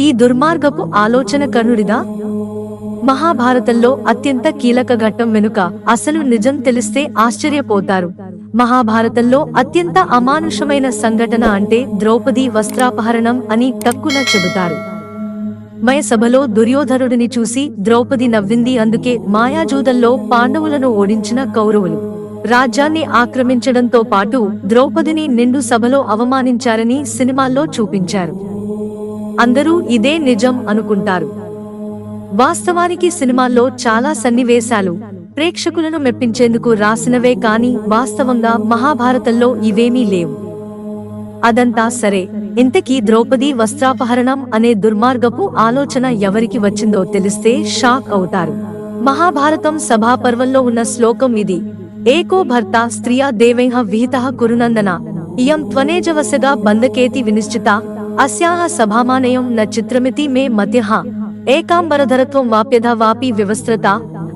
ఈ దుర్మార్గపు ఆలోచన కర్ణుడిదా మహాభారతంలో అత్యంత కీలక ఘట్టం వెనుక అసలు నిజం తెలిస్తే ఆశ్చర్యపోతారు. మహాభారతంలో అత్యంత అమానుషమైన సంఘటన అంటే ద్రౌపది వస్త్రాపహరణం అని టక్కున చెబుతారు. మయ సభలో దుర్యోధనుడిని చూసి ద్రౌపది నవ్వింది అందుకే మాయాజూదంలో పాండవులను ఓడించిన కౌరవులు. రాజ్యాన్ని ఆక్రమించడంతో పాటు ద్రౌపదిని నిండు సభలో అవమానించారని సినిమాల్లో చూపించారు. అందరూ ఇదే నిజం అనుకుంటారు. వాస్తవానికి సినిమాల్లో చాలా సన్నివేశాలు ప్రేక్షకులను మెప్పించేందుకు రాసినవే కాని వాస్తవంగా మహాభారతంలో ఇవేమీ లేవు. అదంతా సరే ఇంతకీ ద్రౌపది వస్త్రాపహరణం అనే దుర్మార్గపు ఆలోచన ఎవరికి వచ్చిందో తెలిస్తే షాక్ అవుతారు. మహాభారతం సభాపర్వంలో ఉన్న శ్లోకం ఇది ఏకో భర్త స్త్రియా దేవేహ విహిత కురునందన ఇయం త్వనేజవసగా బంధకేతి వినిశ్చిత అస్యాహ సభామానయం న చిత్రమితి మే మధ్యః. ఏకాంబరధరత్వం వాప్యధ వాపి వివస్త్రత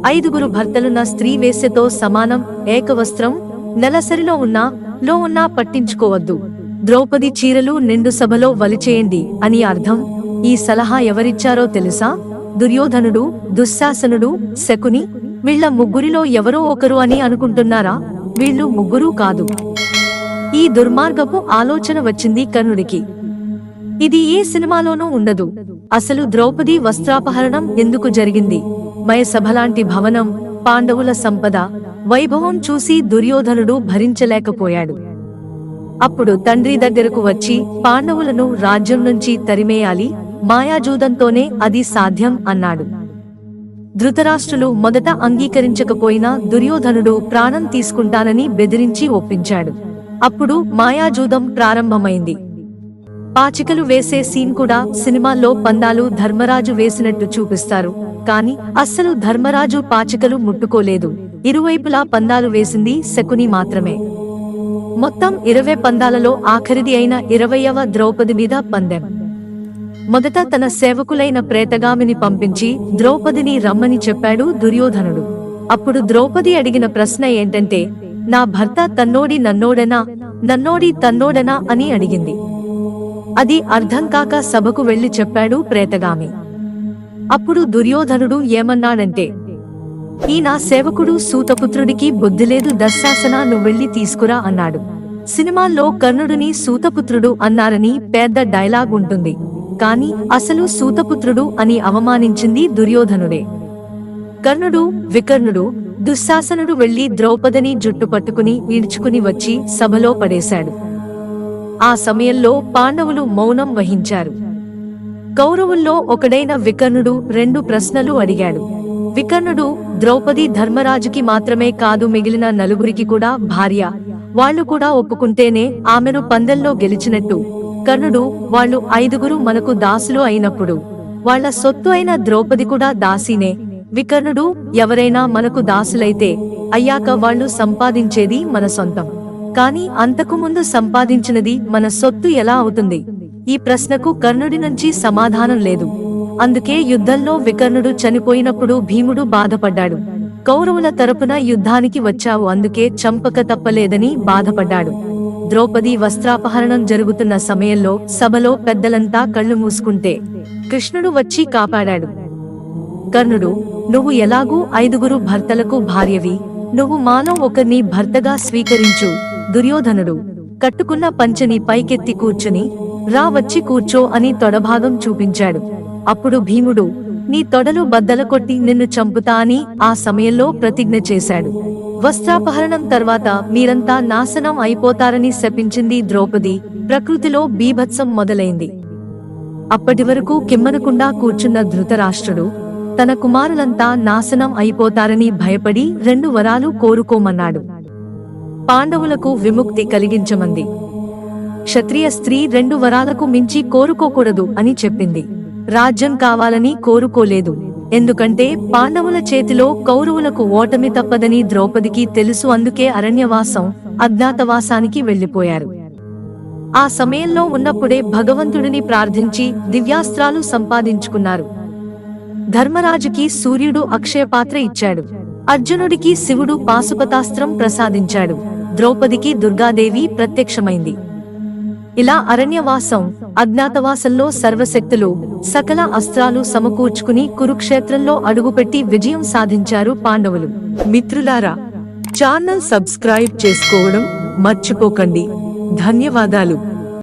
ఐదుగురు భర్తలున్న స్త్రీ వేశ్యతో సమానం ఏకవస్త్రం. నెలసరిలో ఉన్నా లో ఉన్నా పట్టించుకోవద్దు. ద్రౌపది చీరలు నిండు సభలో వలిచేయండి అని అర్థం. ఈ సలహా ఎవరిచ్చారో తెలుసా? దుర్యోధనుడు దుశ్శాసనుడు శకుని వీళ్ళ ముగ్గురిలో ఎవరో ఒకరు అని అనుకుంటున్నారా? వీళ్ళు ముగ్గురూ కాదు. ఈ దుర్మార్గపు ఆలోచన వచ్చింది కర్ణుడికి. ఇది ఏ సినిమాలోనూ ఉండదు. అసలు ద్రౌపది వస్త్రాపహరణం ఎందుకు జరిగింది? మయసభలాంటి భవనం పాండవుల సంపద వైభవం చూసి దుర్యోధనుడు భరించలేకపోయాడు. అప్పుడు తండ్రి దగ్గరకు వచ్చి పాండవులను రాజ్యం నుంచి తరిమేయాలి మాయాజూదంతోనే అది సాధ్యం అన్నాడు. ధృతరాష్ట్రులు మొదట అంగీకరించకపోయినా దుర్యోధనుడు ప్రాణం తీసుకుంటానని బెదిరించి ఒప్పించాడు. అప్పుడు మాయాజూదం ప్రారంభమైంది. పాచికలు వేసే సీన్ కూడా సినిమాల్లో పందాలు ధర్మరాజు వేసినట్టు చూపిస్తారు. కాని అస్సలు ధర్మరాజు పాచికలు ముట్టుకోలేదు. ఇరువైపులా పందాలు వేసింది శకుని మాత్రమే. మొత్తం ఇరవై పందాలలో ఆఖరిది అయిన ఇరవయవ ద్రౌపది మీద పందెం. మొదట తన సేవకులైన ప్రేతగామిని పంపించి ద్రౌపదిని రమ్మని చెప్పాడు దుర్యోధనుడు. అప్పుడు ద్రౌపది అడిగిన ప్రశ్న ఏంటంటే నా భర్త తన్నోడి నన్నోడనా? నన్నోడి తన్నోడనా? అని అడిగింది. అది అర్థం కాక సభకు వెళ్ళి చెప్పాడు ప్రేతగామి. అప్పుడు దుర్యోధనుడు ఏమన్నాడంటే ఈ నా సేవకుడు సూతపుత్రుడికి బుద్ధిలేదు దశాసన నువ్వెళ్ళి తీసుకురా అన్నాడు. సినిమాల్లో కర్ణుడిని సూతపుత్రుడు అన్నారని పెద్ద డైలాగ్ ఉంటుంది. కాని అసలు సూతపుత్రుడు అని అవమానించింది దుర్యోధనుడే. కర్ణుడు వికర్ణుడు దుశ్శాసనుడు వెళ్ళి ద్రౌపదిని జుట్టు పట్టుకుని ఈడ్చుకుని వచ్చి సభలో పడేశాడు. ఆ సమయంలో పాండవులు మౌనం వహించారు. కౌరవుల్లో ఒకడైన వికర్ణుడు రెండు ప్రశ్నలు అడిగాడు. వికర్ణుడు ద్రౌపది ధర్మరాజుకి మాత్రమే కాదు మిగిలిన నలుగురికి కూడా భార్య. వాళ్ళు కూడా ఒప్పుకుంటేనే ఆమెను పందెల్లో గెలిచినట్టు. కర్ణుడు వాళ్ళు ఐదుగురు మనకు దాసులు అయినప్పుడు. వాళ్ళ సొత్తు అయిన ద్రౌపది కూడా దాసీనే. వికర్ణుడు ఎవరైనా మనకు దాసులైతే అయ్యాక వాళ్ళు సంపాదించేది మన సొంతం. కాని అంతకుముందు సంపాదించినది మన సొత్తు ఎలా అవుతుంది? ఈ ప్రశ్నకు కర్ణుడి నుంచి సమాధానం లేదు. అందుకే యుద్ధంలో వికర్ణుడు చనిపోయినప్పుడు భీముడు బాధపడ్డాడు. కౌరవుల తరపున యుద్ధానికి వచ్చావు అందుకే చంపక తప్పలేదని బాధపడ్డాడు. ద్రౌపది వస్త్రాపహరణం జరుగుతున్న సమయంలో సభలో పెద్దలంతా కళ్ళు మూసుకుంటే కృష్ణుడు వచ్చి కాపాడాడు. కర్ణుడు నువ్వు ఎలాగూ ఐదుగురు భర్తలకు భార్యవి. నువ్వు మానవ ఒకరిని భర్తగా స్వీకరించు. దుర్యోధనుడు కట్టుకున్న పంచని పైకెత్తి కూర్చుని రా వచ్చి కూర్చో అని తొడభాగం చూపించాడు. అప్పుడు భీముడు నీ తొడలు బద్దల కొట్టి నిన్ను చంపుతా అని ఆ సమయంలో ప్రతిజ్ఞ చేశాడు. వస్త్రాపహరణం తర్వాత మీరంతా నాశనం అయిపోతారని శపించింది ద్రౌపది ప్రకృతిలో బీభత్సం మొదలైంది. అప్పటి వరకు కిమ్మనకుండా కూర్చున్న ధృతరాష్ట్రుడు తన కుమారులంతా నాశనం అయిపోతారని భయపడి రెండు వరాలు కోరుకోమన్నాడు. పాండవులకు విముక్తి కలిగించమంది. క్షత్రియ స్త్రీ రెండు వరాలకు మించి కోరుకోకూడదు అని చెప్పింది. రాజ్యం కావాలని కోరుకోలేదు. ఎందుకంటే పాండవుల చేతిలో కౌరవులకు ఓటమి తప్పదని ద్రౌపదికి తెలుసు అందుకే అరణ్యవాసం అజ్ఞాతవాసానికి వెళ్ళిపోయారు ఆ సమయంలో ఉన్నప్పుడే భగవంతుడిని ప్రార్థించి దివ్యాస్త్రాలు సంపాదించుకున్నారు. ధర్మరాజుకి సూర్యుడు అక్షయపాత్ర ఇచ్చాడు. అర్జునుడికి శివుడు పాశుపతాస్త్రం ప్రసాదించాడు. ద్రౌపదికి దుర్గాదేవి ప్రత్యక్షమైంది. ఇలా అరణ్యవాసం అజ్ఞాతవాసంలో సర్వశక్తులు సకల అస్త్రాలు సమకూర్చుకుని కురుక్షేత్రంలో అడుగుపెట్టి విజయం సాధించారు పాండవులు. మిత్రులారా ఛానల్ సబ్స్క్రైబ్ చేసుకోవడం మర్చిపోకండి. ధన్యవాదాలు.